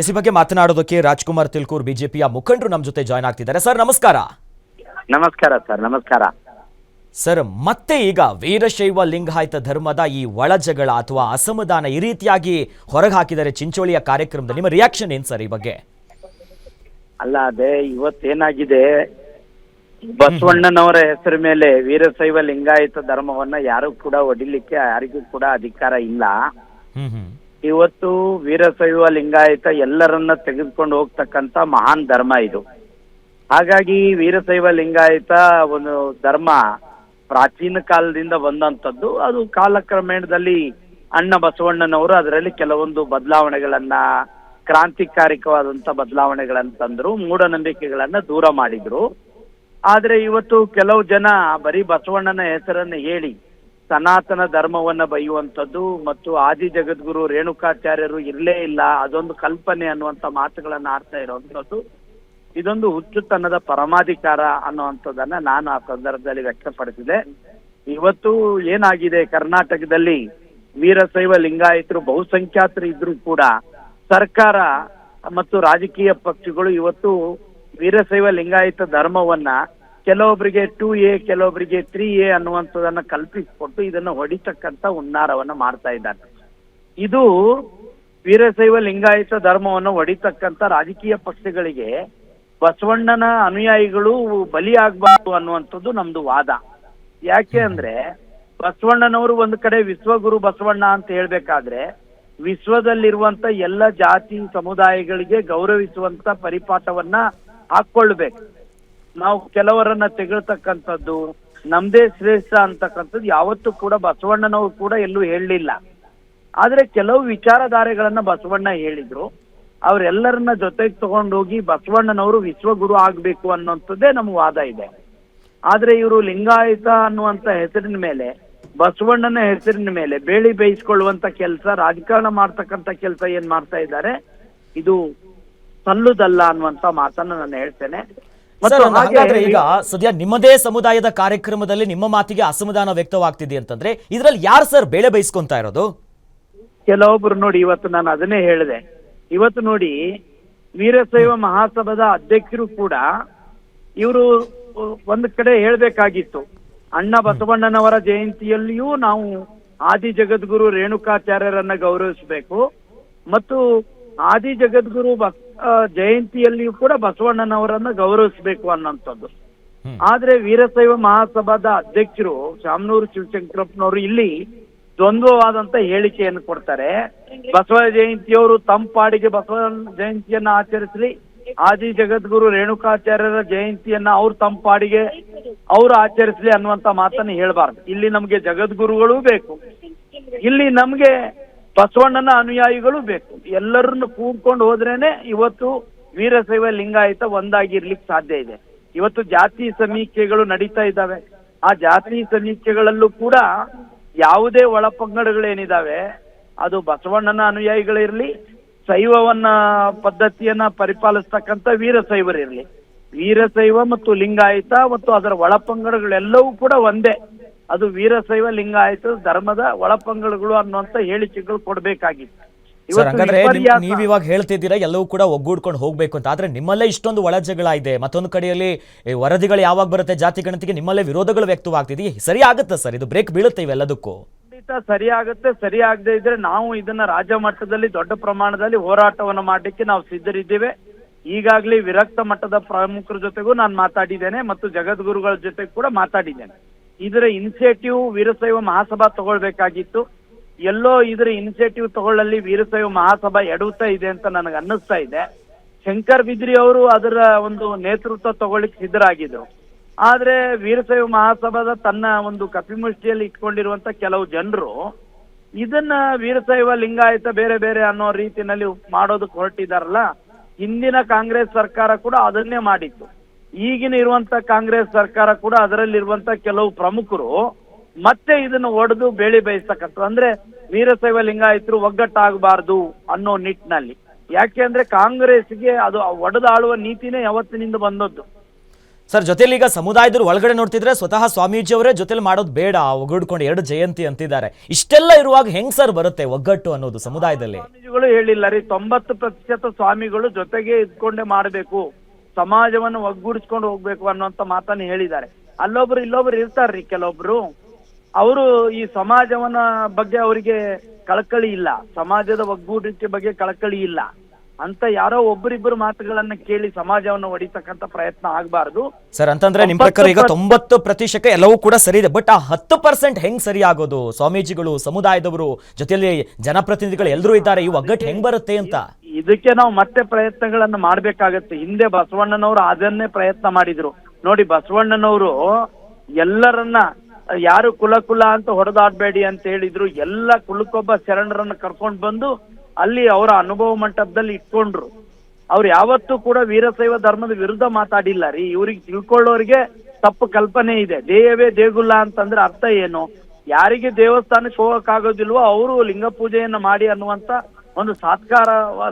S ಈ ಬಗ್ಗೆ ಮಾತನಾಡೋದಕ್ಕೆ ರಾಜ್ಕುಮಾರ್ ತಿಲ್ಕೂರ್ ಬಿಜೆಪಿಯ ಮುಖಂಡರು ನಮ್ಮ ಜೊತೆ ಜಾಯ್ನ್ ಆಗ್ತಿದ್ದಾರೆ. ಸರ್ ನಮಸ್ಕಾರ. ನಮಸ್ಕಾರ ಸರ್ ನಮಸ್ಕಾರ. ಸರ್ ಮತ್ತೆ ಈಗ ವೀರಶೈವ ಲಿಂಗಾಯತ ಧರ್ಮದ ಈ ಒಳಜಗಳ ಅಥವಾ ಅಸಮಾಧಾನ ಈ ರೀತಿಯಾಗಿ ಹೊರಗೆ ಹಾಕಿದರೆ ಚಿಂಚೋಳಿಯ ಕಾರ್ಯಕ್ರಮದಲ್ಲಿ. ನಿಮ್ಮ ರಿಯಾಕ್ಷನ್ ಏನ್ ಸರ್ ಈ ಬಗ್ಗೆ? ಅಲ್ಲ ಅದೇ ಇವತ್ತೇನಾಗಿದೆ? ಬಸವಣ್ಣನವರ ಹೆಸರ ಮೇಲೆ ವೀರಶೈವ ಲಿಂಗಾಯತ ಧರ್ಮವನ್ನ ಯಾರು ಕೂಡ ಒಡಿಲಿಕ್ಕೆ ಯಾರಿಗೂ ಕೂಡ ಅಧಿಕಾರ ಇಲ್ಲ. ಹ್ಮ್ ಹ್ಮ್. ಇವತ್ತು ವೀರಶೈವ ಲಿಂಗಾಯತ ಎಲ್ಲರನ್ನ ತೆಗೆದುಕೊಂಡು ಹೋಗ್ತಕ್ಕಂತ ಮಹಾನ್ ಧರ್ಮ ಇದು. ಹಾಗಾಗಿ ವೀರಶೈವ ಲಿಂಗಾಯತ ಒಂದು ಧರ್ಮ ಪ್ರಾಚೀನ ಕಾಲದಿಂದ ಬಂದಂತದ್ದು. ಅದು ಕಾಲಕ್ರಮೇಣದಲ್ಲಿ ಅಣ್ಣ ಬಸವಣ್ಣನವರು ಅದರಲ್ಲಿ ಕೆಲವೊಂದು ಬದಲಾವಣೆಗಳನ್ನ, ಕ್ರಾಂತಿಕಾರಿಕವಾದಂತ ಬದಲಾವಣೆಗಳನ್ನ ತಂದ್ರು, ಮೂಢನಂಬಿಕೆಗಳನ್ನ ದೂರ ಮಾಡಿದ್ರು. ಆದ್ರೆ ಇವತ್ತು ಕೆಲವು ಜನ ಬರೀ ಬಸವಣ್ಣನ ಹೆಸರನ್ನು ಹೇಳಿ ಸನಾತನ ಧರ್ಮವನ್ನ ಬೈಯುವಂಥದ್ದು ಮತ್ತು ಆದಿ ಜಗದ್ಗುರು ರೇಣುಕಾಚಾರ್ಯರು ಇರಲೇ ಇಲ್ಲ, ಅದೊಂದು ಕಲ್ಪನೆ ಅನ್ನುವಂತ ಮಾತುಗಳನ್ನ ಆಡ್ತಾ ಇರುವಂತದ್ದು ಇದೊಂದು ಹುಚ್ಚುತನದ ಪರಮಾಧಿಕಾರ ಅನ್ನುವಂಥದ್ದನ್ನ ನಾನು ಆ ಸಂದರ್ಭದಲ್ಲಿ ವ್ಯಕ್ತಪಡಿಸಿದೆ. ಇವತ್ತು ಏನಾಗಿದೆ ಕರ್ನಾಟಕದಲ್ಲಿ? ವೀರಶೈವ ಲಿಂಗಾಯತರು ಬಹುಸಂಖ್ಯಾತರು ಇದ್ರು ಕೂಡ ಸರ್ಕಾರ ಮತ್ತು ರಾಜಕೀಯ ಪಕ್ಷಗಳು ಇವತ್ತು ವೀರಶೈವ ಲಿಂಗಾಯತ ಧರ್ಮವನ್ನ ಕೆಲವೊಬ್ಬರಿಗೆ ಟೂ ಎ ಕೆಲವೊಬ್ಬರಿಗೆ ತ್ರೀ ಎ ಅನ್ನುವಂಥದ್ದನ್ನ ಕಲ್ಪಿಸಿಕೊಟ್ಟು ಇದನ್ನ ಹೊಡಿತಕ್ಕಂತ ಹುನ್ನಾರವನ್ನ ಮಾಡ್ತಾ ಇದ್ದಾರೆ. ಇದು ವೀರಶೈವ ಲಿಂಗಾಯತ ಧರ್ಮವನ್ನು ಹೊಡಿತಕ್ಕಂತ ರಾಜಕೀಯ ಪಕ್ಷಗಳಿಗೆ ಬಸವಣ್ಣನ ಅನುಯಾಯಿಗಳು ಬಲಿಯಾಗಬಾರ್ದು ಅನ್ನುವಂಥದ್ದು ನಮ್ದು ವಾದ. ಯಾಕೆ ಅಂದ್ರೆ ಬಸವಣ್ಣನವರು ಒಂದು ಕಡೆ ವಿಶ್ವಗುರು ಬಸವಣ್ಣ ಅಂತ ಹೇಳ್ಬೇಕಾದ್ರೆ ವಿಶ್ವದಲ್ಲಿರುವಂತ ಎಲ್ಲ ಜಾತಿ ಸಮುದಾಯಗಳಿಗೆ ಗೌರವಿಸುವಂತ ಪರಿಪಾಠವನ್ನ ಹಾಕೊಳ್ಬೇಕು ನಾವು ಕೆಲವರನ್ನ ತೆಗಳ್ತಕ್ಕಂಥದ್ದು, ನಮ್ದೇ ಶ್ರೇಷ್ಠ ಅಂತಕ್ಕಂಥದ್ದು ಯಾವತ್ತೂ ಕೂಡ ಬಸವಣ್ಣನವರು ಕೂಡ ಎಲ್ಲೂ ಹೇಳಲಿಲ್ಲ. ಆದ್ರೆ ಕೆಲವು ವಿಚಾರಧಾರೆಗಳನ್ನ ಬಸವಣ್ಣ ಹೇಳಿದ್ರು. ಅವರೆಲ್ಲರನ್ನ ಜೊತೆಗೆ ತಗೊಂಡೋಗಿ ಬಸವಣ್ಣನವರು ವಿಶ್ವಗುರು ಆಗ್ಬೇಕು ಅನ್ನೋಂಥದ್ದೇ ನಮ್ಮ ವಾದ ಇದೆ. ಆದ್ರೆ ಇವರು ಲಿಂಗಾಯತ ಅನ್ನುವಂತ ಹೆಸರಿನ ಮೇಲೆ, ಬಸವಣ್ಣನ ಹೆಸರಿನ ಮೇಲೆ ಬೇಳಿ ಬೇಯಿಸ್ಕೊಳ್ಳುವಂತ ಕೆಲಸ, ರಾಜಕಾರಣ ಮಾಡ್ತಕ್ಕಂತ ಕೆಲಸ ಏನ್ ಮಾಡ್ತಾ ಇದ್ದಾರೆ, ಇದು ಸಲ್ಲುದಲ್ಲ ಅನ್ನುವಂತ ಮಾತನ್ನ ನಾನು ಹೇಳ್ತೇನೆ. ಹಾಗಾದ್ರೆ ಹಾಗೆ ಈಗ ಸದ್ಯ ನಿಮ್ಮದೇ ಸಮುದಾಯದ ಕಾರ್ಯಕ್ರಮದಲ್ಲಿ ನಿಮ್ಮ ಮಾತಿಗೆ ಅಸಮಾಧಾನ ವ್ಯಕ್ತವಾಗ್ತಿದೆ ಅಂತಂದ್ರೆ ಇದ್ರಲ್ಲಿ ಯಾರು ಸರ್ ಬೇಳೆ ಬಯಸ್ಕೊಂತ ಇರೋದು? ಕೆಲವೊಬ್ರು ನೋಡಿ ಇವತ್ತು ನಾನು ಅದನ್ನೇ ಹೇಳಿದೆ. ಇವತ್ತು ನೋಡಿ ವೀರಶೈವ ಮಹಾಸಭಾದ ಅಧ್ಯಕ್ಷರು ಕೂಡ ಇವರು ಒಂದು ಕಡೆ ಹೇಳ್ಬೇಕಾಗಿತ್ತು. ಅಣ್ಣ ಬಸವಣ್ಣನವರ ಜಯಂತಿಯಲ್ಲಿಯೂ ನಾವು ಆದಿ ಜಗದ್ಗುರು ರೇಣುಕಾಚಾರ್ಯರನ್ನ ಗೌರವಿಸಬೇಕು. ಮತ್ತು ಆದಿ ಜಗದ್ಗುರು ಜಯಂತಿಯಲ್ಲಿಯೂ ಕೂಡ ಬಸವಣ್ಣನವರನ್ನ ಗೌರವಿಸಬೇಕು ಅನ್ನೋಂಥದ್ದು. ಆದ್ರೆ ವೀರಶೈವ ಮಹಾಸಭಾದ ಅಧ್ಯಕ್ಷರು ಶಾಮನೂರು ಶಿವಶಂಕರಪ್ಪನವರು ಇಲ್ಲಿ ದ್ವಂದ್ವವಾದಂತ ಹೇಳಿಕೆಯನ್ನು ಕೊಡ್ತಾರೆ. ಬಸವ ಜಯಂತಿಯವರು ತಮ್ಮ ಪಾಡಿಗೆ ಬಸವ ಜಯಂತಿಯನ್ನ ಆಚರಿಸಲಿ. ಆದಿ ಜಗದ್ಗುರು ರೇಣುಕಾಚಾರ್ಯರ ಜಯಂತಿಯನ್ನ ಅವ್ರು ತಮ್ಮ ಪಾಡಿಗೆ ಅವ್ರು ಆಚರಿಸಲಿ ಅನ್ನುವಂತ ಮಾತನ್ನ ಹೇಳ್ಬಾರ್ದು. ಇಲ್ಲಿ ನಮ್ಗೆ ಜಗದ್ಗುರುಗಳು ಬೇಕು. ಇಲ್ಲಿ ನಮ್ಗೆ ಬಸವಣ್ಣನ ಅನುಯಾಯಿಗಳು ಬೇಕು. ಎಲ್ಲರನ್ನು ಕೂಡ್ಕೊಂಡು ಹೋದ್ರೇನೆ ಇವತ್ತು ವೀರಶೈವ ಲಿಂಗಾಯತ ಒಂದಾಗಿರ್ಲಿಕ್ಕೆ ಸಾಧ್ಯ ಇದೆ. ಇವತ್ತು ಜಾತಿ ಸಮೀಕ್ಷೆಗಳು ನಡೀತಾ ಇದ್ದಾವೆ. ಆ ಜಾತಿ ಸಮೀಕ್ಷೆಗಳಲ್ಲೂ ಕೂಡ ಯಾವುದೇ ಒಳಪಂಗಡಗಳೇನಿದಾವೆ ಅದು ಬಸವಣ್ಣನ ಅನುಯಾಯಿಗಳಿರ್ಲಿ, ಶೈವವನ್ನ ಪದ್ಧತಿಯನ್ನ ಪರಿಪಾಲಿಸ್ತಕ್ಕಂಥ ವೀರಶೈವರಿರ್ಲಿ. ವೀರಶೈವ ಮತ್ತು ಲಿಂಗಾಯತ ಮತ್ತು ಅದರ ಒಳಪಂಗಡಗಳೆಲ್ಲವೂ ಕೂಡ ಒಂದೇ. ಅದು ವೀರಶೈವ ಲಿಂಗಾಯತ ಧರ್ಮದ ಒಳಪಂಗಡಗಳು ಅನ್ನುವಂತ ಹೇಳಿಕೆಗಳು ಕೊಡ್ಬೇಕಾಗಿತ್ತು. ಸರ್ ಹಾಗಾದ್ರೆ ನೀವ್ ಇವಾಗ ಹೇಳ್ತಿದ್ದೀರಾ ಎಲ್ಲವೂ ಕೂಡ ಒಗ್ಗೂಡ್ಕೊಂಡು ಹೋಗ್ಬೇಕು ಅಂತ. ಆದ್ರೆ ನಿಮ್ಮಲ್ಲೇ ಇಷ್ಟೊಂದು ಒಳಜಗಳ ಇದೆ. ಮತ್ತೊಂದು ಕಡೆಯಲ್ಲಿ ವರದಿಗಳು ಯಾವಾಗ ಬರುತ್ತೆ? ಜಾತಿ ಗಣತಿಗೆ ನಿಮ್ಮಲ್ಲೇ ವಿರೋಧಗಳು ವ್ಯಕ್ತವಾಗ್ತಿದೆ. ಸರಿ ಆಗುತ್ತೆ ಸರ್? ಇದು ಬ್ರೇಕ್ ಬೀಳುತ್ತೆ ಇವೆಲ್ಲದಕ್ಕೂ. ಖಂಡಿತ ಸರಿ ಆಗುತ್ತೆ. ಸರಿ ಆಗದೆ ಇದ್ರೆ ನಾವು ಇದನ್ನ ರಾಜ್ಯ ಮಟ್ಟದಲ್ಲಿ ದೊಡ್ಡ ಪ್ರಮಾಣದಲ್ಲಿ ಹೋರಾಟವನ್ನು ಮಾಡಲಿಕ್ಕೆ ನಾವು ಸಿದ್ಧರಿದ್ದೇವೆ. ಈಗಾಗಲೇ ವಿರಕ್ತ ಮಟ್ಟದ ಪ್ರಮುಖರ ಜೊತೆಗೂ ನಾನು ಮಾತಾಡಿದ್ದೇನೆ ಮತ್ತು ಜಗದ್ಗುರುಗಳ ಜೊತೆ ಕೂಡ ಮಾತಾಡಿದ್ದೇನೆ. ಇದರ ಇನಿಷಿಯೇಟಿವ್ ವೀರಶೈವ ಮಹಾಸಭಾ ತಗೊಳ್ಬೇಕಾಗಿತ್ತು. ಎಲ್ಲೋ ಇದರ ಇನಿಷಿಯೇಟಿವ್ ತಗೊಳ್ಳಲ್ಲಿ ವೀರಶೈವ ಮಹಾಸಭಾ ಎಡುತ್ತಾ ಇದೆ ಅಂತ ನನಗೆ ಅನ್ನಿಸ್ತಾ ಇದೆ. ಶಂಕರ್ ಬಿದ್ರಿ ಅವರು ಅದರ ಒಂದು ನೇತೃತ್ವ ತಗೊಳ್ಳಿಕ್ಕೆ ಸಿದ್ಧರಾಗಿದ್ರು. ಆದ್ರೆ ವೀರಶೈವ ಮಹಾಸಭಾದ ತನ್ನ ಒಂದು ಕಪಿಮುಷ್ಟಿಯಲ್ಲಿ ಇಟ್ಕೊಂಡಿರುವಂತ ಕೆಲವು ಜನರು ಇದನ್ನ ವೀರಶೈವ ಲಿಂಗಾಯತ ಬೇರೆ ಬೇರೆ ಅನ್ನೋ ರೀತಿಯಲ್ಲಿ ಮಾಡೋದಕ್ಕೆ ಹೊರಟಿದಾರಲ್ಲ, ಹಿಂದಿನ ಕಾಂಗ್ರೆಸ್ ಸರ್ಕಾರ ಕೂಡ ಅದನ್ನೇ ಮಾಡಿತ್ತು ಈಗಿನ ಇರುವಂತ ಕಾಂಗ್ರೆಸ್ ಸರ್ಕಾರ ಕೂಡ ಅದರಲ್ಲಿರುವಂತ ಕೆಲವು ಪ್ರಮುಖರು ಮತ್ತೆ ಇದನ್ನು ಒಡೆದು ಬೇಳಿ ಬಯಸ್ತಕ್ಕಂಥ ಅಂದ್ರೆ ವೀರಶೈವ ಲಿಂಗಾಯತರು ಒಗ್ಗಟ್ಟಾಗಬಾರ್ದು ಅನ್ನೋ ನಿಟ್ಟಿನಲ್ಲಿ. ಯಾಕೆ ಅಂದ್ರೆ ಕಾಂಗ್ರೆಸ್ಗೆ ಅದು ಒಡೆದಾಳುವ ನೀತಿನೇ ಯಾವತ್ತಿನಿಂದ ಬಂದದ್ದು. ಸರ್ ಜೊತೆಲಿ ಈಗ ಸಮುದಾಯದವ್ರು ಒಳಗಡೆ ನೋಡ್ತಿದ್ರೆ ಸ್ವತಃ ಸ್ವಾಮೀಜಿ ಅವರೇ ಜೊತೆಲಿ ಮಾಡೋದು ಬೇಡ ಒಗ್ಗೂಡ್ಕೊಂಡು ಎರಡು ಜಯಂತಿ ಅಂತಿದ್ದಾರೆ. ಇಷ್ಟೆಲ್ಲ ಇರುವಾಗ ಹೆಂಗ್ ಸರ್ ಬರುತ್ತೆ ಒಗ್ಗಟ್ಟು ಅನ್ನೋದು ಸಮುದಾಯದಲ್ಲಿ? ಸ್ವಾಮೀಜಿಗಳು ಹೇಳಿಲ್ಲ ರೀ ತೊಂಬತ್ತು ಪ್ರತಿಶತ ಸ್ವಾಮಿಗಳು ಜೊತೆಗೆ ಇದ್ಕೊಂಡೆ ಮಾಡಬೇಕು. ಸಮಾಜವನ್ನು ಒಗ್ಗೂಡಿಸ್ಕೊಂಡು ಹೋಗ್ಬೇಕು ಅನ್ನುವಂತ ಮಾತನ್ನ ಹೇಳಿದ್ದಾರೆ. ಅಲ್ಲೊಬ್ರು ಇಲ್ಲೊಬ್ರು ಇರ್ತಾರ್ರಿ ಕೆಲವೊಬ್ರು. ಅವರು ಈ ಸಮಾಜವನ್ನ ಬಗ್ಗೆ ಅವರಿಗೆ ಕಳಕಳಿ ಇಲ್ಲ. ಸಮಾಜದ ಒಗ್ಗೂಡಿಕೆ ಬಗ್ಗೆ ಕಳಕಳಿ ಇಲ್ಲ. ಅಂತ ಯಾರೋ ಒಬ್ಬರಿಬ್ಬರು ಮಾತುಗಳನ್ನ ಕೇಳಿ ಸಮಾಜವನ್ನು ಒಡಿತಕ್ಕಂತ ಪ್ರಯತ್ನ ಆಗಬಾರದು. ಸರ್ ಅಂತಂದ್ರೆ ನಿಮ್ ಪ್ರಕಾರ ಈಗ ತೊಂಬತ್ತು ಪ್ರತಿಶತ ಎಲ್ಲವೂ ಕೂಡ ಸರಿ ಇದೆ. ಬಟ್ ಆ ಹತ್ತು ಪರ್ಸೆಂಟ್ ಹೆಂಗ್ ಸರಿ ಆಗೋದು? ಸ್ವಾಮೀಜಿಗಳು ಸಮುದಾಯದವರು ಜೊತೆಯಲ್ಲಿ ಜನಪ್ರತಿನಿಧಿಗಳು ಎಲ್ಲರೂ ಇದ್ದಾರೆ. ಈ ಒಗ್ಗಟ್ಟು ಹೆಂಗ್ ಬರುತ್ತೆ ಅಂತ? ಇದಕ್ಕೆ ನಾವು ಮತ್ತೆ ಪ್ರಯತ್ನಗಳನ್ನ ಮಾಡ್ಬೇಕಾಗತ್ತೆ. ಹಿಂದೆ ಬಸವಣ್ಣನವರು ಅದನ್ನೇ ಪ್ರಯತ್ನ ಮಾಡಿದ್ರು. ನೋಡಿ, ಬಸವಣ್ಣನವರು ಎಲ್ಲರನ್ನ, ಯಾರು ಕುಲ ಕುಲ ಅಂತ ಹೊಡೆದಾಡ್ಬೇಡಿ ಅಂತ ಹೇಳಿದ್ರು. ಎಲ್ಲ ಕುಲಕ್ಕೊಬ್ಬ ಶರಣರನ್ನ ಕರ್ಕೊಂಡು ಬಂದು ಅಲ್ಲಿ ಅವರ ಅನುಭವ ಮಂಟಪದಲ್ಲಿ ಇಟ್ಕೊಂಡ್ರು. ಅವ್ರು ಯಾವತ್ತೂ ಕೂಡ ವೀರಶೈವ ಧರ್ಮದ ವಿರುದ್ಧ ಮಾತಾಡಿಲ್ಲ ರೀ. ಇವ್ರಿಗೆ ತಿಳ್ಕೊಳ್ಳೋರಿಗೆ ತಪ್ಪು ಕಲ್ಪನೆ ಇದೆ. ದೇಯವೇ ದೇಗುಲ್ಲ ಅಂತಂದ್ರೆ ಅರ್ಥ ಏನು? ಯಾರಿಗೆ ದೇವಸ್ಥಾನಕ್ಕೆ ಹೋಗಕ್ಕಾಗೋದಿಲ್ವೋ, ಅವರು ಲಿಂಗ ಪೂಜೆಯನ್ನ ಮಾಡಿ ಅನ್ನುವಂತ ಒಂದು ಸಾತ್ಕಾರ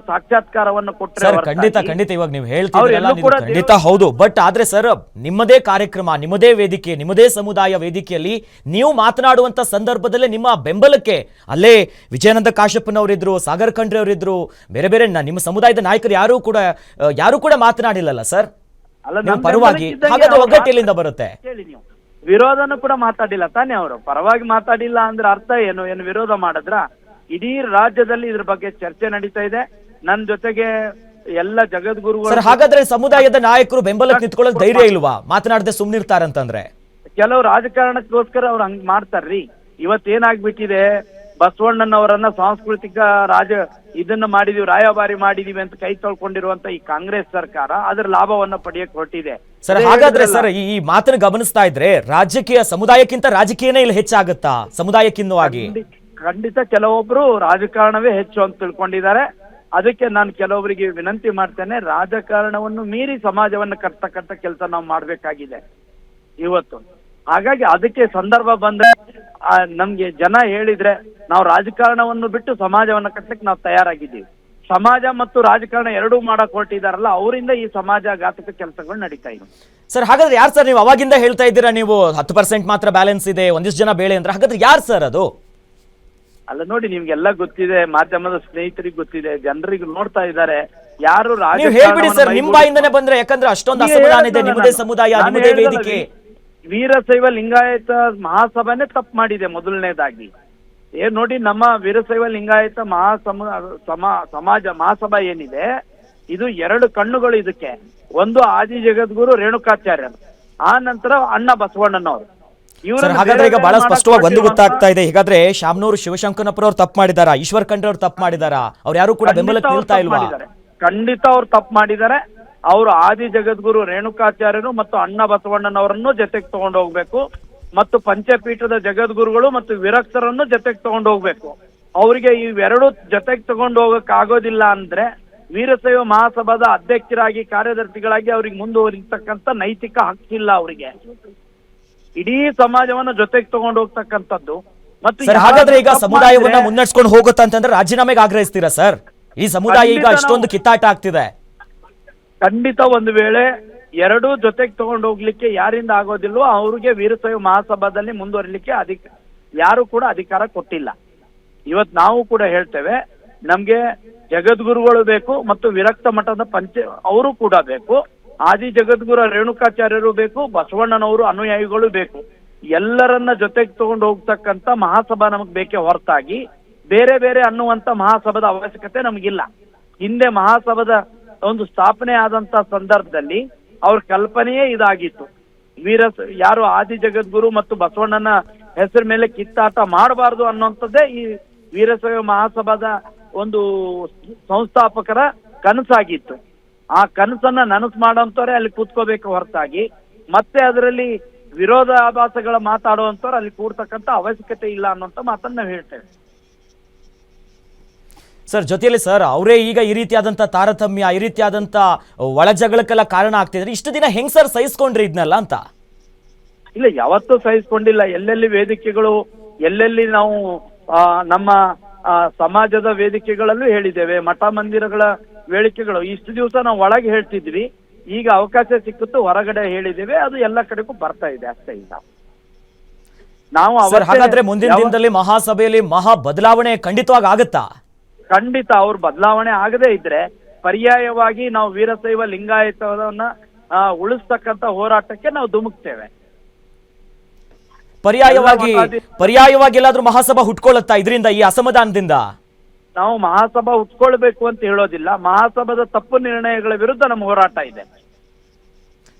ಸಾಕ್ಷಾತ್ಕಾರವನ್ನು ಕೊಟ್ಟರೆ ಸರ್ ಖಂಡಿತ ಖಂಡಿತ ಇವಾಗ ನೀವು ಹೇಳ್ತಿದ್ರಲ್ಲ ನೀವು ಖಂಡಿತ ಹೌದು. ಬಟ್ ಆದ್ರೆ ಸರ್ ನಿಮ್ಮದೇ ಕಾರ್ಯಕ್ರಮ ನಿಮ್ಮದೇ ವೇದಿಕೆ ನಿಮ್ಮದೇ ಸಮುದಾಯ ವೇದಿಕೆಯಲ್ಲಿ ನೀವು ಮಾತನಾಡುವಂತ ಸಂದರ್ಭದಲ್ಲೇ ನಿಮ್ಮ ಬೆಂಬಲಕ್ಕೆ ಅಲ್ಲೇ ವಿಜಯಾನಂದ ಕಾಶ್ಯಪ್ಪನವರಿದ್ರು ಸಾಗರ್ ಖಂಡ್ರೆ ಅವರಿದ್ರು ಬೇರೆ ಬೇರೆ ನಿಮ್ಮ ಸಮುದಾಯದ ನಾಯಕರು ಯಾರು ಕೂಡ ಯಾರು ಕೂಡ ಮಾತನಾಡಿಲ್ಲಲ್ಲ ಸರ್ ಪರವಾಗಿ ಹಾಗಾದ್ರೆ ಒಗ್ಗಟ್ಟು ಎಲ್ಲಿಂದ ಬರುತ್ತೆ. ವಿರೋಧನೂ ಕೂಡ ಮಾತಾಡಿಲ್ಲ ತಾನೇ ಅವರು? ಪರವಾಗಿ ಮಾತಾಡಿಲ್ಲ ಅಂದ್ರೆ ಅರ್ಥ ಏನು? ಏನು ವಿರೋಧ ಮಾಡಿದ್ರ? ಇಡೀ ರಾಜ್ಯದಲ್ಲಿ ಇದ್ರ ಬಗ್ಗೆ ಚರ್ಚೆ ನಡೀತಾ ಇದೆ. ನನ್ನ ಜೊತೆಗೆ ಎಲ್ಲ ಜಗದ್ಗುರುಗಳು ಹಾಗಾದ್ರೆ ಸಮುದಾಯದ ನಾಯಕರು ಬೆಂಬಲಕ್ಕೆ ನಿಂತ್ಕೊಳ್ಳೋದು ಧೈರ್ಯ ಇಲ್ವಾ? ಮಾತನಾಡದೆ ಸುಮ್ನಿರ್ತಾರಂತಂದ್ರೆ ಕೆಲವು ರಾಜಕಾರಣಕ್ಕೋಸ್ಕರ ಅವ್ರು ಹಂಗ್ ಮಾಡ್ತಾರ್ರಿ. ಇವತ್ತೇನಾಗ್ಬಿಟ್ಟಿದೆ ಬಸವಣ್ಣನವರನ್ನ ಸಾಂಸ್ಕೃತಿಕ ರಾಜ ಇದನ್ನ ಮಾಡಿದೀವಿ ರಾಯಭಾರಿ ಮಾಡಿದೀವಿ ಅಂತ ಕೈ ತೊಳ್ಕೊಂಡಿರುವಂತ ಈ ಕಾಂಗ್ರೆಸ್ ಸರ್ಕಾರ ಅದ್ರ ಲಾಭವನ್ನ ಪಡೆಯಕ್ ಹೊರಟಿದೆ. ಸರ್ ಹಾಗಾದ್ರೆ ಸರ್ ಈ ಮಾತನ್ನ ಗಮನಿಸ್ತಾ ಇದ್ರೆ ರಾಜಕೀಯ ಸಮುದಾಯಕ್ಕಿಂತ ರಾಜಕೀಯನೇ ಇಲ್ಲಿ ಹೆಚ್ಚಾಗುತ್ತಾ? ಸಮುದಾಯಕ್ಕಿನ್ನವಾಗಿ? ಖಂಡಿ- ಖಂಡಿತ ಕೆಲವೊಬ್ರು ರಾಜಕಾರಣವೇ ಹೆಚ್ಚು ಅಂತ ತಿಳ್ಕೊಂಡಿದ್ದಾರೆ. ಅದಕ್ಕೆ ನಾನು ಕೆಲವೊಬ್ಬರಿಗೆ ವಿನಂತಿ ಮಾಡ್ತೇನೆ, ರಾಜಕಾರಣವನ್ನು ಮೀರಿ ಸಮಾಜವನ್ನು ಕಟ್ತಕ್ಕಂಥ ಕೆಲಸ ನಾವು ಮಾಡ್ಬೇಕಾಗಿದೆ ಇವತ್ತು. ಹಾಗಾಗಿ ಅದಕ್ಕೆ ಸಂದರ್ಭ ಬಂದ್ರೆ ನಮ್ಗೆ ಜನ ಹೇಳಿದ್ರೆ ನಾವು ರಾಜಕಾರಣವನ್ನು ಬಿಟ್ಟು ಸಮಾಜವನ್ನು ಕಟ್ಟಲಿಕ್ಕೆ ನಾವು ತಯಾರಾಗಿದ್ದೀವಿ. ಸಮಾಜ ಮತ್ತು ರಾಜಕಾರಣ ಎರಡೂ ಮಾಡಕ್ ಹೊರಟಿದಾರಲ್ಲ ಅವರಿಂದ ಈ ಸಮಾಜ ಘಾತಕ ಕೆಲಸಗಳು ನಡೀತಾ ಇವೆ. ಸರ್, ಹಾಗಾದ್ರೆ ಯಾರು ಸರ್ ನೀವು ಅವಾಗಿಂದ ಹೇಳ್ತಾ ಇದ್ದೀರಾ ನೀವು ಹತ್ತು ಪರ್ಸೆಂಟ್ ಮಾತ್ರ ಬ್ಯಾಲೆನ್ಸ್ ಇದೆ, ಒಂದಿಷ್ಟು ಜನ ಬೇಳೆ ಅಂದ್ರೆ ಹಾಗಾದ್ರೆ ಯಾರು ಸರ್ ಅದು? ಅಲ್ಲ ನೋಡಿ ನಿಮ್ಗೆಲ್ಲ ಗೊತ್ತಿದೆ ಮಾಧ್ಯಮದ ಸ್ನೇಹಿತರಿಗೆ ಗೊತ್ತಿದೆ ಜನರಿಗೆ ನೋಡ್ತಾ ಇದ್ದಾರೆ. ಯಾರು ನೀವು ಹೇಳ್ಬಿಡಿ ಸರ್ ನಿಮ್ ಬಾಯಿಂದನೇ ಬಂದ್ರೆ ಯಾಕಂದ್ರೆ ಅಷ್ಟೊಂದು ಅಸಮಾಧಾನ ಇದೆ ನಿಮ್ಮದೇ ಸಮುದಾಯ ನಿಮ್ಮದೇ ವೇದಿಕೆ. ವೀರಶೈವ ಲಿಂಗಾಯತ ಮಹಾಸಭಾನೇ ತಪ್ಪು ಮಾಡಿದೆ ಮೊದಲನೇದಾಗಿ. ಏ ನೋಡಿ ನಮ್ಮ ವೀರಶೈವ ಲಿಂಗಾಯತ ಮಹಾಸಮ ಸಮ ಸಮಾಜ ಮಹಾಸಭಾ ಏನಿದೆ ಇದು ಎರಡು ಕಣ್ಣುಗಳು ಇದಕ್ಕೆ. ಒಂದು ಆದಿ ಜಗದ್ಗುರು ರೇಣುಕಾಚಾರ್ಯರು ಆ ನಂತರ ಅಣ್ಣ ಬಸವಣ್ಣನವರು. ಸರ್ ಹಾಗಾದ್ರೆ ಈಗ ಬಹಳ ಸ್ಪಷ್ಟವಾಗಿ ಒಂದು ಗೊತ್ತಾಗ್ತಾ ಇದೆ. ಹೀಗಾದ್ರೆ ಶಾಮನೂರು ಶಿವಶಂಕರಪ್ಪರ ಅವ್ರು ತಪ್ಪು ಮಾಡಿದಾರ? ಈಶ್ವರ್ ಖಂಡ್ರೆ ಅವ್ರು ತಪ್ಪು ಮಾಡಿದಾರಾ? ಅವ್ರು ಯಾರು ಕೂಡ ಬೆಂಬಲ ಬೆಂಬಲಕ್ಕೆ ನಿಲ್ತಾ ಇಲ್ವಾ? ಖಂಡಿತ ಅವ್ರು ತಪ್ಪು ಮಾಡಿದ್ದಾರೆ. ಅವರು ಆದಿ ಜಗದ್ಗುರು ರೇಣುಕಾಚಾರ್ಯರು ಮತ್ತು ಅಣ್ಣ ಬಸವಣ್ಣನವರನ್ನು ಜೊತೆಗೆ ತಗೊಂಡು ಹೋಗ್ಬೇಕು. ಮತ್ತು ಪಂಚಪೀಠದ ಜಗದ್ಗುರುಗಳು ಮತ್ತು ವಿರಕ್ತರನ್ನು ಜೊತೆಗೆ ತಗೊಂಡು ಹೋಗ್ಬೇಕು. ಅವರಿಗೆ ಇವೆರಡು ಜೊತೆಗೆ ತಗೊಂಡು ಹೋಗಕ್ ಆಗೋದಿಲ್ಲ ಅಂದ್ರೆ ವೀರಶೈವ ಮಹಾಸಭಾದ ಅಧ್ಯಕ್ಷರಾಗಿ ಕಾರ್ಯದರ್ಶಿಗಳಾಗಿ ಅವ್ರಿಗೆ ಮುಂದುವರಿತಕ್ಕಂತ ನೈತಿಕ ಹಕ್ಕಿಲ್ಲ ಅವರಿಗೆ. ಇಡೀ ಸಮಾಜವನ್ನ ಜೊತೆಗೆ ತಗೊಂಡು ಹೋಗ್ತಕ್ಕಂಥದ್ದು. ಮತ್ತೆ ಸರ್ ಹಾಗಾದ್ರೆ ಈಗ ಸಮುದಾಯವನ್ನ ಮುನ್ನಡೆಸ್ಕೊಂಡು ಹೋಗುತ್ತಾ ಅಂತಂದ್ರೆ ರಾಜೀನಾಮೆಗೆ ಆಗ್ರಹಿಸ್ತೀರಾ ಸರ್? ಈ ಸಮುದಾಯ ಈಗ ಖಂಡಿತ ಅಷ್ಟೊಂದು ನಾವು- ಕಿತ್ತಾಟ ಆಗ್ತಿದೆ. ಖಂಡಿತ ಒಂದು ವೇಳೆ ಎರಡೂ ಜೊತೆಗೆ ತಗೊಂಡು ಹೋಗ್ಲಿಕ್ಕೆ ಯಾರಿಂದ ಆಗೋದಿಲ್ವೋ ಅವ್ರಿಗೆ ವೀರಶೈವ ಮಹಾಸಭಾದಲ್ಲಿ ಮುಂದುವರಿಲಿಕ್ಕೆ ಅಧಿಕ ಯಾರು ಕೂಡ ಅಧಿಕಾರ ಕೊಟ್ಟಿಲ್ಲ. ಇವತ್ ನಾವು ಕೂಡ ಹೇಳ್ತೇವೆ ನಮ್ಗೆ ಜಗದ್ಗುರುಗಳು ಬೇಕು ಮತ್ತು ವಿರಕ್ತ ಮಠದ ಪಂಚ ಅವರು ಕೂಡ ಬೇಕು. ಆದಿ ಜಗದ್ಗುರು ರೇಣುಕಾಚಾರ್ಯರು ಬೇಕು, ಬಸವಣ್ಣನವರು ಅನುಯಾಯಿಗಳು ಬೇಕು. ಎಲ್ಲರನ್ನ ಜೊತೆಗೆ ತಗೊಂಡು ಹೋಗ್ತಕ್ಕಂತ ಮಹಾಸಭಾ ನಮಗ್ ಬೇಕೇ ಹೊರತಾಗಿ ಬೇರೆ ಬೇರೆ ಅನ್ನುವಂತ ಮಹಾಸಭಾದ ಅವಶ್ಯಕತೆ ನಮಗಿಲ್ಲ. ಹಿಂದೆ ಮಹಾಸಭಾದ ಒಂದು ಸ್ಥಾಪನೆ ಆದಂತ ಸಂದರ್ಭದಲ್ಲಿ ಅವ್ರ ಕಲ್ಪನೆಯೇ ಇದಾಗಿತ್ತು. ವೀರ ಯಾರು ಆದಿ ಜಗದ್ಗುರು ಮತ್ತು ಬಸವಣ್ಣನ ಹೆಸರು ಮೇಲೆ ಕಿತ್ತಾಟ ಮಾಡಬಾರದು ಅನ್ನುವಂಥದ್ದೇ ಈ ವೀರಶೈವ ಮಹಾಸಭಾದ ಒಂದು ಸಂಸ್ಥಾಪಕರ ಕನಸಾಗಿತ್ತು. ಆ ಕನಸನ್ನ ನನಸು ಮಾಡೋಂಥವ್ರೆ ಅಲ್ಲಿ ಕೂತ್ಕೋಬೇಕು ಹೊರತಾಗಿ. ಮತ್ತೆ ಅದರಲ್ಲಿ ವಿರೋಧಾಭಾಸಗಳ ಮಾತಾಡುವಂಥವ್ರು ಅಲ್ಲಿ ಕೂಡ್ತಕ್ಕಂಥ ಅವಶ್ಯಕತೆ ಇಲ್ಲ ಅನ್ನುವಂತ ಮಾತನ್ನ ನಾವು ಹೇಳ್ತೇವೆ. ಸರ್ ಜೊತೆಯಲ್ಲಿ ಸರ್ ಅವರೇ ಈಗ ಈ ರೀತಿಯಾದಂಥ ತಾರತಮ್ಯ ಈ ರೀತಿಯಾದಂಥ ಒಳಜಗಳಕ್ಕೆಲ್ಲ ಕಾರಣ ಆಗ್ತಿದ್ರೆ ಇಷ್ಟು ದಿನ ಹೆಂಗ್ ಸರ್ ಸಹಿಸ್ಕೊಂಡ್ರಿ ಇದನ್ನೆಲ್ಲ ಅಂತ? ಇಲ್ಲ ಯಾವತ್ತೂ ಸಹಿಸ್ಕೊಂಡಿಲ್ಲ. ಎಲ್ಲೆಲ್ಲಿ ವೇದಿಕೆಗಳು ಎಲ್ಲೆಲ್ಲಿ ನಾವು ನಮ್ಮ ಸಮಾಜದ ವೇದಿಕೆಗಳಲ್ಲೂ ಹೇಳಿದ್ದೇವೆ. ಮಠ ಮಂದಿರಗಳ ವೇದಿಕೆಗಳು ಇಷ್ಟು ದಿವಸ ನಾವು ಒಳಗೆ ಹೇಳ್ತಿದ್ವಿ. ಈಗ ಅವಕಾಶ ಸಿಕ್ಕಿತ್ತು ಹೊರಗಡೆ ಹೇಳಿದ್ದೇವೆ. ಅದು ಎಲ್ಲ ಕಡೆಗೂ ಬರ್ತಾ ಇದೆ ಅಷ್ಟೇ ಈಗ. ನಾವು ಹಾಗಾದ್ರೆ ಮುಂದಿನ ದಿನದಲ್ಲಿ ಮಹಾಸಭೆಯಲ್ಲಿ ಮಹಾ ಬದಲಾವಣೆ ಖಂಡಿತವಾಗಿ ಆಗುತ್ತಾ? ಖಂಡಿತ ಅವ್ರ ಬದಲಾವಣೆ ಆಗದೇ ಇದ್ರೆ ಪರ್ಯಾಯವಾಗಿ ನಾವು ವೀರಶೈವ ಲಿಂಗಾಯತವನ್ನ ಉಳಿಸ್ತಕ್ಕಂತ ಹೋರಾಟಕ್ಕೆ ನಾವು ಧುಮುಕ್ತೇವೆ. ಪರ್ಯಾಯವಾಗಿ ಪರ್ಯಾಯವಾಗಿ ಎಲ್ಲಾದ್ರೂ ಮಹಾಸಭಾ ಹುಟ್ಕೊಳ್ಳುತ್ತಾ ಇದರಿಂದ ಈ ಅಸಮಾಧಾನದಿಂದ? ನಾವು ಮಹಾಸಭಾ ಉಟ್ಕೊಳ್ಬೇಕು ಅಂತ ಹೇಳೋದಿಲ್ಲ. ಮಹಾಸಭಾದ ತಪ್ಪು ನಿರ್ಣಯಗಳ ವಿರುದ್ಧ ನಮ್ಮ ಹೋರಾಟ ಇದೆ.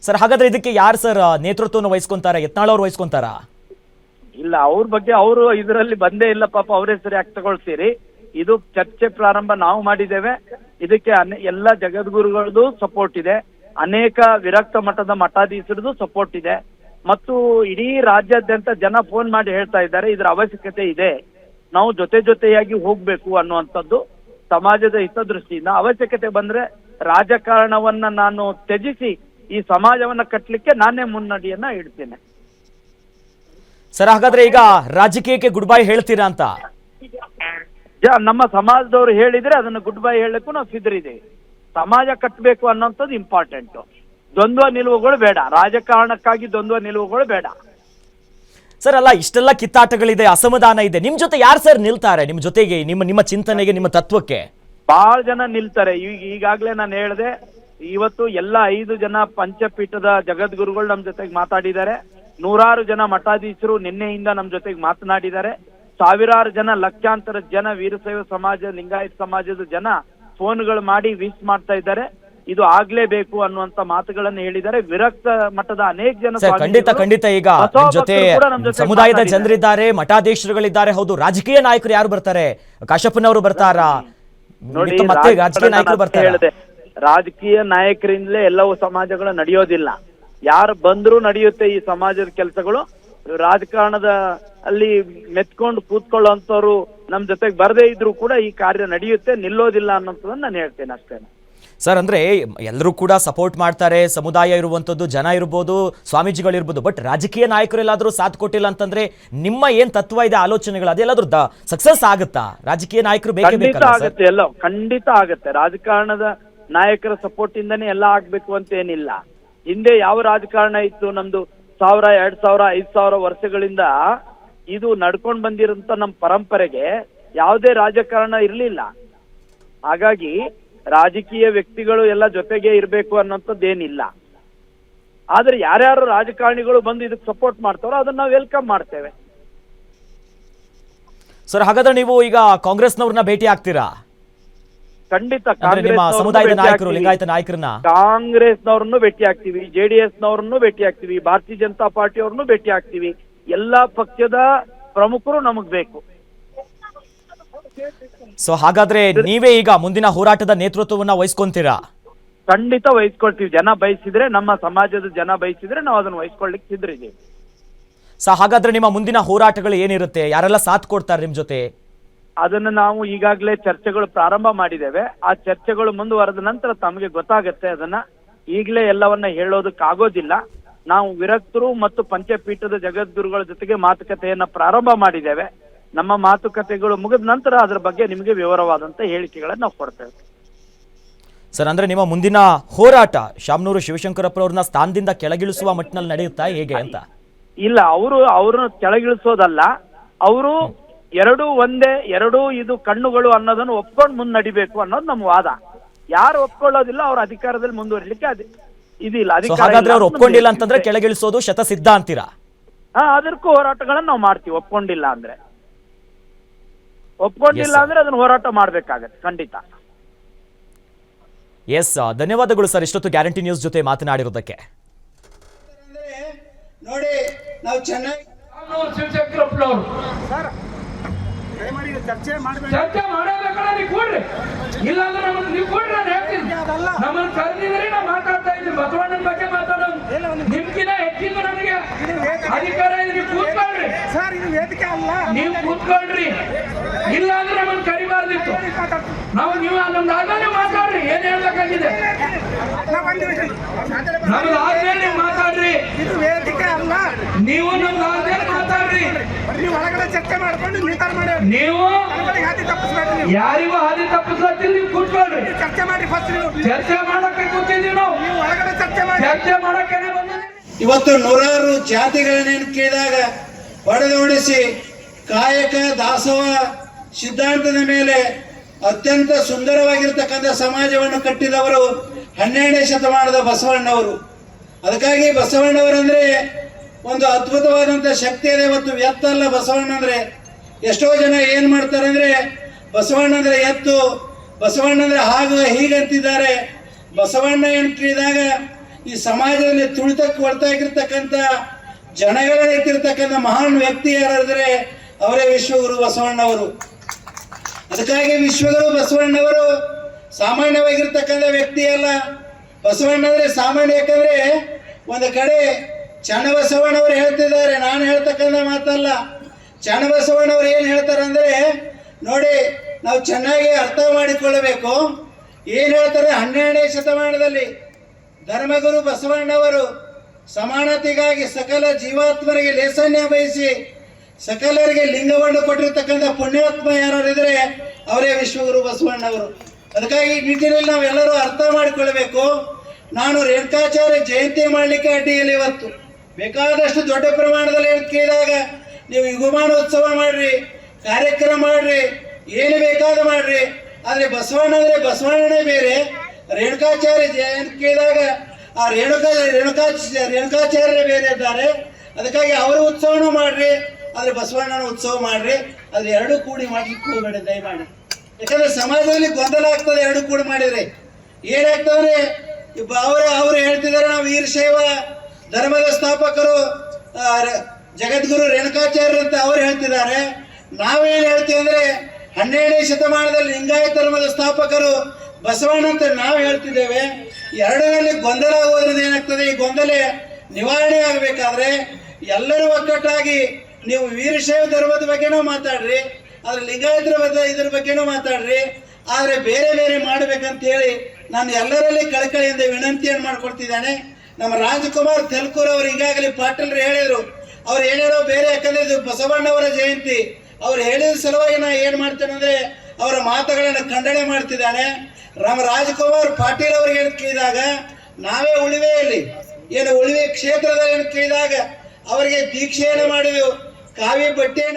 ಸರ್ ಹಾಗಾದ್ರೆ ಇದಕ್ಕೆ ಯಾರು ಸರ್ ನೇತೃತ್ವವನ್ನು ವಹಿಸ್ಕೊಂತಾರ? ಯತ್ನಾಳ್ ಅವ್ರು ವಹಿಸ್ಕೊಂತಾರ? ಇಲ್ಲ ಅವ್ರ ಬಗ್ಗೆ ಅವರು ಇದರಲ್ಲಿ ಬಂದೇ ಇಲ್ಲ ಪಾಪ ಅವರೇ ಹೆಸರು ಯಾಕೆ ತಗೊಳ್ತೀರಿ. ಇದು ಚರ್ಚೆ ಪ್ರಾರಂಭ ನಾವು ಮಾಡಿದ್ದೇವೆ. ಇದಕ್ಕೆ ಎಲ್ಲ ಜಗದ್ಗುರುಗಳದ್ದು ಸಪೋರ್ಟ್ ಇದೆ. ಅನೇಕ ವಿರಕ್ತ ಮಠದ ಮಠಾಧೀಶರದ್ದು ಸಪೋರ್ಟ್ ಇದೆ. ಮತ್ತು ಇಡೀ ರಾಜ್ಯಾದ್ಯಂತ ಜನ ಫೋನ್ ಮಾಡಿ ಹೇಳ್ತಾ ಇದ್ದಾರೆ. ಇದರ ಅವಶ್ಯಕತೆ ಇದೆ. ನಾವು ಜೊತೆ ಜೊತೆಯಾಗಿ ಹೋಗ್ಬೇಕು ಅನ್ನುವಂಥದ್ದು ಸಮಾಜದ ಹಿತದೃಷ್ಟಿಯಿಂದ ಅವಶ್ಯಕತೆ ಬಂದ್ರೆ ರಾಜಕಾರಣವನ್ನ ನಾನು ತ್ಯಜಿಸಿ ಈ ಸಮಾಜವನ್ನ ಕಟ್ಟಲಿಕ್ಕೆ ನಾನೇ ಮುನ್ನಡಿಯನ್ನ ಇಡ್ತೇನೆ. ಸರ್ ಹಾಗಾದ್ರೆ ಈಗ ರಾಜಕೀಯಕ್ಕೆ ಗುಡ್ ಬೈ ಹೇಳ್ತೀರಾ ಅಂತ? ನಮ್ಮ ಸಮಾಜದವರು ಹೇಳಿದ್ರೆ ಅದನ್ನ ಗುಡ್ ಬೈ ಹೇಳಕ್ಕೂ ನಾವು ಸಿದ್ಧರಿದ್ದೀವಿ. ಸಮಾಜ ಕಟ್ಟಬೇಕು ಅನ್ನೋಂಥದ್ದು ಇಂಪಾರ್ಟೆಂಟ್ ದ್ವಂದ್ವ ನಿಲುವುಗಳು ಬೇಡ. ರಾಜಕಾರಣಕ್ಕಾಗಿ ದ್ವಂದ್ವ ನಿಲುವುಗಳು ಬೇಡ. ಸರ್ ಅಲ್ಲ, ಇಷ್ಟೆಲ್ಲ ಕಿತ್ತಾಟಗಳಿದೆ, ಅಸಮಾಧಾನ ಇದೆ. ನಿಮ್ ಜೊತೆ ಯಾರು ಸರ್ ನಿಲ್ತಾರೆ? ನಿಮ್ ಜೊತೆಗೆ, ನಿಮ್ಮ ನಿಮ್ಮ ಚಿಂತನೆಗೆ, ನಿಮ್ಮ ತತ್ವಕ್ಕೆ? ಬಹಳ ಜನ ನಿಲ್ತಾರೆ. ಈಗ ಈಗಾಗಲೇ ನಾನು ಹೇಳಿದೆ, ಇವತ್ತು ಎಲ್ಲ ಐದು ಜನ ಪಂಚಪೀಠದ ಜಗದ್ಗುರುಗಳು ನಮ್ಮ ಜೊತೆಗೆ ಮಾತಾಡಿದ್ದಾರೆ. ನೂರಾರು ಜನ ಮಠಾಧೀಶರು ನಿನ್ನೆಯಿಂದ ನಮ್ಮ ಜೊತೆಗೆ ಮಾತನಾಡಿದ್ದಾರೆ. ಸಾವಿರಾರು ಜನ ಲಕ್ಷಾಂತರ ಜನ ವೀರಶೈವ ಸಮಾಜ, ಲಿಂಗಾಯತ್ ಸಮಾಜದ ಜನ ಫೋನ್ಗಳು ಮಾಡಿ ವಿಶ್ ಮಾಡ್ತಾ ಇದ್ದಾರೆ. ಇದು ಆಗ್ಲೇಬೇಕು ಅನ್ನುವಂತ ಮಾತುಗಳನ್ನು ಹೇಳಿದರೆ ವಿರಕ್ತ ಮಠದ ಅನೇಕ ಜನ ಖಂಡಿತ ಖಂಡಿತ ಈಗ ಜೊತೆ ಸಮುದಾಯದ. ಜನರಿದ್ದಾರೆ ಮಠಾಧೀಶರುಗಳಿದ್ದಾರೆ. ಹೌದು ರಾಜಕೀಯ ನಾಯಕರು ಯಾರು ಬರ್ತಾರೆ? ಕಾಶಪ್ಪನವರು ಬರ್ತಾರಾ? ನೋಡಿ ಮತ್ತೆ ರಾಜಕೀಯ ನಾಯಕರು ಬರ್ತಾರೆ? ರಾಜಕೀಯ ನಾಯಕರಿಂದಲೇ ಎಲ್ಲವೂ ಸಮಾಜಗಳು ನಡೆಯೋದಿಲ್ಲ. ಯಾರು ಬಂದರೂ ನಡೆಯುತ್ತೆ ಈ ಸಮಾಜದ ಕೆಲಸಗಳು. ರಾಜಕಾರಣದ ಅಲ್ಲಿ ಮೆತ್ಕೊಂಡು ಕೂತ್ಕೊಳ್ಳುವಂತವ್ರು ನಮ್ ಜೊತೆಗೆ ಬರದೇ ಇದ್ರು ಕೂಡ ಈ ಕಾರ್ಯ ನಡೆಯುತ್ತೆ ನಿಲ್ಲೋದಿಲ್ಲ ಅನ್ನೋದನ್ನ ನಾನು ಹೇಳ್ತೇನೆ ಅಷ್ಟೇ ಸರ್ ಅಂದ್ರೆ ಎಲ್ಲರೂ ಕೂಡ ಸಪೋರ್ಟ್ ಮಾಡ್ತಾರೆ ಸಮುದಾಯ ಇರುವಂತದ್ದು ಜನ ಇರ್ಬೋದು ಸ್ವಾಮೀಜಿಗಳಿರ್ಬೋದು ಬಟ್ ರಾಜಕೀಯ ನಾಯಕರು ಎಲ್ಲಾದ್ರೂ ಸಾಥ್ ಕೊಟ್ಟಿಲ್ಲ ಅಂತಂದ್ರೆ ನಿಮ್ಮ ಏನ್ ತತ್ವ ಇದೆ ಆಲೋಚನೆಗಳು ಅದೆಲ್ಲಾದ್ರೂ ಸಕ್ಸಸ್ ಆಗುತ್ತಾ? ರಾಜಕೀಯ ನಾಯಕರು ಬೇಕೇ ಆಗತ್ತೆ ಎಲ್ಲ ಖಂಡಿತ ಆಗುತ್ತೆ. ರಾಜಕಾರಣದ ನಾಯಕರ ಸಪೋರ್ಟ್ ಇಂದಾನೆ ಎಲ್ಲ ಆಗ್ಬೇಕು ಅಂತ ಏನಿಲ್ಲ. ಹಿಂದೆ ಯಾವ ರಾಜಕಾರಣ ಇತ್ತು? ನಮ್ದು ಸಾವಿರ ಎರಡ್ ಸಾವಿರ ಐದ್ ಸಾವಿರ ವರ್ಷಗಳಿಂದ ಇದು ನಡ್ಕೊಂಡ್ ಬಂದಿರೋಂತ ನಮ್ಮ ಪರಂಪರೆಗೆ ಯಾವುದೇ ರಾಜಕಾರಣ ಇರಲಿಲ್ಲ. ಹಾಗಾಗಿ ರಾಜಕೀಯ ವ್ಯಕ್ತಿಗಳು ಎಲ್ಲ ಜೊತೆಗೆ ಇರಬೇಕು ಅನ್ನೋಂಥದ್ದೇನಿಲ್ಲ. ಆದ್ರೆ ಯಾರ್ಯಾರು ರಾಜಕಾರಣಿಗಳು ಬಂದು ಇದಕ್ಕೆ ಸಪೋರ್ಟ್ ಮಾಡ್ತಾರೋ ಅದನ್ನ ನಾವು ವೆಲ್ಕಮ್ ಮಾಡ್ತೇವೆ. ಸರ್ ಹಾಗಾದ್ರೆ ನೀವು ಈಗ ಕಾಂಗ್ರೆಸ್ನವ್ರನ್ನ ಭೇಟಿ ಆಗ್ತೀರಾ? ಖಂಡಿತ ನಿಮ್ಮ ಕಾಂಗ್ರೆಸ್ನವ್ರನ್ನೂ ಸಮುದಾಯದ ಭೇಟಿ ನಾಯಕರು ಲಿಂಗಾಯತ ನಾಯಕರನ್ನ? ಕಾಂಗ್ರೆಸ್ನವ್ರನ್ನು ಭೇಟಿ ಆಗ್ತೀವಿ. ಜೆಡಿಎಸ್ ನವ್ರನ್ನು ಭೇಟಿ ಆಗ್ತೀವಿ. ಭಾರತೀಯ ಜನತಾ ಪಾರ್ಟಿ ಅವ್ರನ್ನು ಭೇಟಿ ಆಗ್ತೀವಿ. ಎಲ್ಲಾ ಪಕ್ಷದ ಪ್ರಮುಖರು ನಮಗ್ ಬೇಕು. ಸೊ ಹಾಗಾದ್ರೆ ನೀವೇ ಈಗ ಮುಂದಿನ ಹೋರಾಟದ ನೇತೃತ್ವವನ್ನ ವಹಿಸ್ಕೊಂತೀರಾ? ಖಂಡಿತ ವಹಿಸ್ಕೊಳ್ತೀವಿ. ಜನ ಬಯಸಿದ್ರೆ ನಮ್ಮ ಸಮಾಜದ ಜನ ಬಯಸಿದ್ರೆ ನಾವು ಅದನ್ನ ವಹಿಸ್ಕೊಳ್ಲಿಕ್ಕೆ ಸಿದ್ರಿದ್ದೀವಿ ಸೊ ಹಾಗಾದ್ರೆ ನಿಮ್ಮ ಮುಂದಿನ ಹೋರಾಟಗಳು ಏನಿರುತ್ತೆ? ಯಾರೆಲ್ಲ ಸಾಥ್ ಕೊಡ್ತಾರೆ ನಿಮ್ ಜೊತೆ? ಅದನ್ನ ನಾವು ಈಗಾಗಲೇ ಚರ್ಚೆಗಳು ಪ್ರಾರಂಭ ಮಾಡಿದ್ದೇವೆ. ಆ ಚರ್ಚೆಗಳು ಮುಂದುವರೆದ ನಂತರ ತಮಗೆ ಗೊತ್ತಾಗತ್ತೆ ಅದನ್ನ. ಈಗಲೇ ಎಲ್ಲವನ್ನ ಹೇಳೋದಕ್ಕಾಗೋದಿಲ್ಲ. ನಾವು ವಿರಕ್ತರು ಮತ್ತು ಪಂಚಪೀಠದ ಜಗದ್ಗುರುಗಳ ಜೊತೆಗೆ ಮಾತುಕತೆಯನ್ನ ಪ್ರಾರಂಭ ಮಾಡಿದ್ದೇವೆ. ನಮ್ಮ ಮಾತುಕತೆಗಳು ಮುಗಿದ ನಂತರ ಅದರ ಬಗ್ಗೆ ನಿಮಗೆ ವಿವರವಾದಂತ ಹೇಳಿಕೆಗಳನ್ನ ನಾವು ಕೊಡ್ತೇವೆ. ಸರ್ ಅಂದ್ರೆ ನಿಮ್ಮ ಮುಂದಿನ ಹೋರಾಟ ಶಾಮನೂರು ಶಿವಶಂಕರಪ್ಪ ಅವ್ರನ್ನ ಸ್ಥಾನದಿಂದ ಕೆಳಗಿಳಿಸುವ ಮಟ್ಟಿನಲ್ಲಿ ನಡೆಯುತ್ತಾ ಹೇಗೆ ಅಂತ? ಇಲ್ಲ ಅವರು ಅವ್ರನ್ನ ಕೆಳಗಿಳಿಸೋದಲ್ಲ ಅವರು ಎರಡೂ ಒಂದೇ ಎರಡೂ ಇದು ಕಣ್ಣುಗಳು ಅನ್ನೋದನ್ನು ಒಪ್ಕೊಂಡು ಮುನ್ನಡಿಬೇಕು ಅನ್ನೋದು ನಮ್ಮ ವಾದ. ಯಾರು ಒಪ್ಕೊಳ್ಳೋದಿಲ್ಲ ಅವ್ರ ಅಧಿಕಾರದಲ್ಲಿ ಮುಂದುವರಿಲಿಕ್ಕೆ ಅದು ಇದಿಲ್ಲ ಹಾಗಾದ್ರೆ ಅವ್ರು ಒಪ್ಕೊಂಡಿಲ್ಲ ಅಂತಂದ್ರೆ. ಕೆಳಗಿಳಿಸೋದು ಶತಸಿದ್ಧ ಅಂತೀರಾ? ಹಾ ಅದಕ್ಕೂ ಹೋರಾಟಗಳನ್ನ ನಾವು ಮಾಡ್ತೀವಿ ಒಪ್ಕೊಂಡಿಲ್ಲ ಅಂದ್ರೆ. ಒಪ್ಕೊಂಡಿಲ್ಲ Yes, sir. ಅಂದ್ರೆ ಅದನ್ನ ಹೋರಾಟ ಮಾಡ್ಬೇಕಾಗತ್ತೆ ಖಂಡಿತ. ಎಸ್ ಧನ್ಯವಾದಗಳು ಸರ್ ಇಷ್ಟೊತ್ತು ಗ್ಯಾರಂಟಿ ನ್ಯೂಸ್ ಜೊತೆ ಮಾತನಾಡಿರೋದಕ್ಕೆ. ಅಂದ್ರೆ ನೋಡಿ ನಾವು ಚೆನ್ನಾಗಿ ರಾಮನವ್ರು ಶಿವಶಂಕರಪ್ಪನವ್ರು ಚರ್ಚೆ ಮಾಡಬೇಕು ಚರ್ಚೆ ಮಾಡಬೇಕಲ್ಲ ನೀವು ಕೊಡ್ರಿ. ಇಲ್ಲಾಂದ್ರೆ ನಮ್ಮನ್ನ ನೀವು ಕೊಡ್ರಿ ನಾನು ಹೇಳ್ತೀನಿ. ನಮ್ಮನ್ನ ಕರೆದಿದ್ರೆ ನಾ ಮಾತಾಡ್ತಾ ಇದ್ದೀನಿ. ಬಸವಣ್ಣನ ಬಗ್ಗೆ ಮಾತಾಡೋದು. ನಿಮ್ಗಿನ ಹೆಚ್ಚಿನ ನನಗೆ. ಅಧಿಕಾರ ಇದೆ ನೀವು ಕೂತ್ಕೊಳ್ರಿ. ಸರ್ ಇದು ವೇದಿಕೆ ಅಲ್ಲ. ನೀವು ಕೂತ್ಕೊಳ್ರಿ. ಇಲ್ಲಾಂದ್ರೆ ನಮ್ಮನ್ನು ಕರಿಬಾರ್ದಿತ್ತು. ನಾವು ನೀವು ನಮ್ದು ಆದ್ಮೇಲೆ ಮಾತಾಡ್ರಿ, ಏನ್ ಹೇಳ್ಬೇಕಾಗಿದೆ. ನಮ್ದು ಆದ್ಮೇಲೆ ಮಾತಾಡ್ರಿ. ಇದು ನೀವು ನಮ್ದು ಆದ್ಮೇಲೆ ಮಾತಾಡ್ರಿ. ನೀವು ಒಳಗಡೆ ಚರ್ಚೆ ಮಾಡ್ಕೊಂಡು ಮಾಡಿ ನೀವು ಯಾರಿಗೂ ಹಾದಿ ತಪ್ಪಿಸ್ಲತ್ತಿ ನೀವು ಕೂತ್ಕೊಳ್ರಿ. ಚರ್ಚೆ ಮಾಡಿ ಫಸ್ಟ್ ನೀವು. ಚರ್ಚೆ ಮಾಡಕ್ಕೆ ಕೂತಿದ್ದೀವಿ ನಾವು ಒಳಗಡೆ ಚರ್ಚೆ ಚರ್ಚೆ ಮಾಡಕ್ಕೆ ಇವತ್ತು ನೂರಾರು ಜಾತಿಗಳನ್ನೇನು ಕೇಳಿದಾಗ ಹೊಡೆದೋಡಿಸಿ ಕಾಯಕ ದಾಸೋಹ ಸಿದ್ಧಾಂತದ ಮೇಲೆ ಅತ್ಯಂತ ಸುಂದರವಾಗಿರ್ತಕ್ಕಂಥ ಸಮಾಜವನ್ನು ಕಟ್ಟಿದವರು ಹನ್ನೆರಡನೇ ಶತಮಾನದ ಬಸವಣ್ಣವರು. ಅದಕ್ಕಾಗಿ ಬಸವಣ್ಣವರಂದ್ರೆ ಒಂದು ಅದ್ಭುತವಾದಂಥ ಶಕ್ತಿ ಇದೆ ಮತ್ತು ಎತ್ತ ಅಲ್ಲ ಬಸವಣ್ಣ ಅಂದ್ರೆ. ಎಷ್ಟೋ ಜನ ಏನು ಮಾಡ್ತಾರೆ ಅಂದ್ರೆ, ಬಸವಣ್ಣ ಅಂದ್ರೆ ಎತ್ತು, ಬಸವಣ್ಣ ಅಂದ್ರೆ ಹಾಗು ಹೀಗಂತಿದ್ದಾರೆ ಬಸವಣ್ಣ ಕೇಳಿದಾಗ ಈ ಸಮಾಜದಲ್ಲಿ ತುಳಿತಕ್ಕೆ ಹೊರತಾಗಿರ್ತಕ್ಕಂಥ ಜನಗಳ ಇಟ್ಟಿರ್ತಕ್ಕಂಥ ಮಹಾನ್ ವ್ಯಕ್ತಿ ಯಾರಾದರೆ ಅವರೇ ವಿಶ್ವಗುರು ಬಸವಣ್ಣವರು. ಅದಕ್ಕಾಗಿ ವಿಶ್ವಗುರು ಬಸವಣ್ಣವರು ಸಾಮಾನ್ಯವಾಗಿರ್ತಕ್ಕಂಥ ವ್ಯಕ್ತಿ ಅಲ್ಲ. ಬಸವಣ್ಣ ಅಂದ್ರೆ ಸಾಮಾನ್ಯ ಯಾಕಂದ್ರೆ ಒಂದು ಕಡೆ ಚನ್ನಬಸವಣ್ಣವರು ಹೇಳ್ತಿದ್ದಾರೆ. ನಾನು ಹೇಳ್ತಕ್ಕಂಥ ಮಾತಲ್ಲ. ಚನ್ನಬಸವಣ್ಣವರು ಏನು ಹೇಳ್ತಾರೆ ಅಂದ್ರೆ, ನೋಡಿ, ನಾವು ಚೆನ್ನಾಗಿ ಅರ್ಥ ಮಾಡಿಕೊಳ್ಳಬೇಕು. ಏನು ಹೇಳ್ತಾರೆ? ಹನ್ನೆರಡನೇ ಶತಮಾನದಲ್ಲಿ ಧರ್ಮಗುರು ಬಸವಣ್ಣವರು ಸಮಾನತೆಗಾಗಿ ಸಕಲ ಜೀವಾತ್ಮರಿಗೆ ಲೇಸನ್ಯ ಬಯಸಿ ಸಕಲರಿಗೆ ಲಿಂಗವನ್ನು ಕೊಟ್ಟಿರ್ತಕ್ಕಂಥ ಪುಣ್ಯಾತ್ಮ ಯಾರಿದ್ರೆ ಅವರೇ ವಿಶ್ವಗುರು ಬಸವಣ್ಣವರು ಅದಕ್ಕಾಗಿ ಈ ನಿಟ್ಟಿನಲ್ಲಿ ನಾವೆಲ್ಲರೂ ಅರ್ಥ ಮಾಡಿಕೊಳ್ಬೇಕು ನಾನು ರೇಣುಕಾಚಾರ್ಯ ಜಯಂತಿ ಮಾಡಲಿಕ್ಕೆ ಅಡ್ಡಿಯಲ್ಲಿ ಇವತ್ತು. ಬೇಕಾದಷ್ಟು ದೊಡ್ಡ ಪ್ರಮಾಣದಲ್ಲಿ ಏನು ಕೇಳಿದಾಗ ನೀವು ಯುಗಮಾನೋತ್ಸವ ಮಾಡ್ರಿ, ಕಾರ್ಯಕ್ರಮ ಮಾಡ್ರಿ, ಏನು ಬೇಕಾದ ಮಾಡ್ರಿ. ಆದರೆ ಬಸವಣ್ಣ ಅಂದ್ರೆ ಬಸವಣ್ಣನೇ ಬೇರೆ. ರೇಣುಕಾಚಾರ್ಯ ಜಯಂತಿ ಕೇಳಿದಾಗ ಆ ರೇಣುಕಾ ರೇಣುಕಾ ರೇಣುಕಾಚಾರ್ಯ ಬೇರೆ ಇದ್ದಾರೆ. ಅದಕ್ಕಾಗಿ ಅವರು ಉತ್ಸವನೂ ಮಾಡ್ರಿ. ಆದ್ರೆ ಬಸವಣ್ಣನ ಉತ್ಸವ ಮಾಡ್ರಿ ಅದ್ರ ಎರಡು ಕೂಡಿ ಮಾಡ್ಲಿಕ್ಕೆ ಹೋಗಬೇಡಿ ದಯಮಾಡಿ. ಯಾಕಂದ್ರೆ ಸಮಾಜದಲ್ಲಿ ಗೊಂದಲ ಆಗ್ತದೆ, ಎರಡು ಕೂಡಿ ಮಾಡಿದ್ರೆ. ಏನಾಗ್ತದೆ ಅವರು ಅವರು ಹೇಳ್ತಿದ್ದಾರೆ ನಾವು ವೀರಶೈವ ಧರ್ಮದ ಸ್ಥಾಪಕರು ಜಗದ್ಗುರು ರೇಣುಕಾಚಾರ್ಯ ಅಂತ ಅವ್ರು ಹೇಳ್ತಿದ್ದಾರೆ. ನಾವೇನು ಹೇಳ್ತೀವಿ ಅಂದ್ರೆ, ಹನ್ನೆರಡನೇ ಶತಮಾನದಲ್ಲಿ ಲಿಂಗಾಯತ ಧರ್ಮದ ಸ್ಥಾಪಕರು ಬಸವಣ್ಣ ಅಂತ ನಾವು ಹೇಳ್ತಿದ್ದೇವೆ. ಎರಡರಲ್ಲಿ ಗೊಂದಲ ಆಗೋದ್ರಿಂದ ಏನಾಗ್ತದೆ, ಈ ಗೊಂದಲ ನಿವಾರಣೆ ಆಗಬೇಕಾದ್ರೆ ಎಲ್ಲರೂ ಒಕ್ಕಟ್ಟಾಗಿ ನೀವು ವೀರಶೈವ ಧರ್ಮದ ಬಗ್ಗೆನೂ ಮಾತಾಡ್ರಿ, ಆದ್ರೆ ಲಿಂಗಾಯತರ ಇದ್ರ ಬಗ್ಗೆನೂ ಮಾತಾಡ್ರಿ, ಆದರೆ ಬೇರೆ ಬೇರೆ ಮಾಡ್ಬೇಕಂತ ಹೇಳಿ ನಾನು ಎಲ್ಲರಲ್ಲಿ ಕಳಕಳಿಯಿಂದ ವಿನಂತಿಯನ್ನು ಮಾಡ್ಕೊಡ್ತಿದ್ದಾನೆ. ನಮ್ಮ ರಾಜಕುಮಾರ್ ತೆಲ್ಕೂರ್ ಅವರು ಈಗಾಗಲೇ ಪಾಟೀಲ್ರು ಹೇಳಿದ್ರು. ಅವ್ರು ಹೇಳಿರೋ ಬೇರೆ, ಯಾಕಂದ್ರೆ ಇದು ಬಸವಣ್ಣವರ ಜಯಂತಿ. ಅವ್ರು ಹೇಳಿದ ಸಲುವಾಗಿ ನಾ ಏನು ಮಾಡ್ತೇನೆ ಅಂದ್ರೆ ಅವರ ಮಾತುಗಳನ್ನು ಖಂಡನೆ ಮಾಡ್ತಿದ್ದಾನೆ. ನಮ್ಮ ರಾಜಕುಮಾರ್ ಪಾಟೀಲ್ ಅವ್ರಿಗೆ ಏನು ಕೇಳಿದಾಗ, ನಾವೇ ಉಳಿವೆಯಲ್ಲಿ ಏನು ಉಳಿವೆ ಕ್ಷೇತ್ರದಲ್ಲಿ ಏನು ಕೇಳಿದಾಗ, ಅವರಿಗೆ ದೀಕ್ಷೆಯನ್ನು ಮಾಡಿದೆವು. ಕಾವಿ ಬಟ್ಟೆಯನ್ನು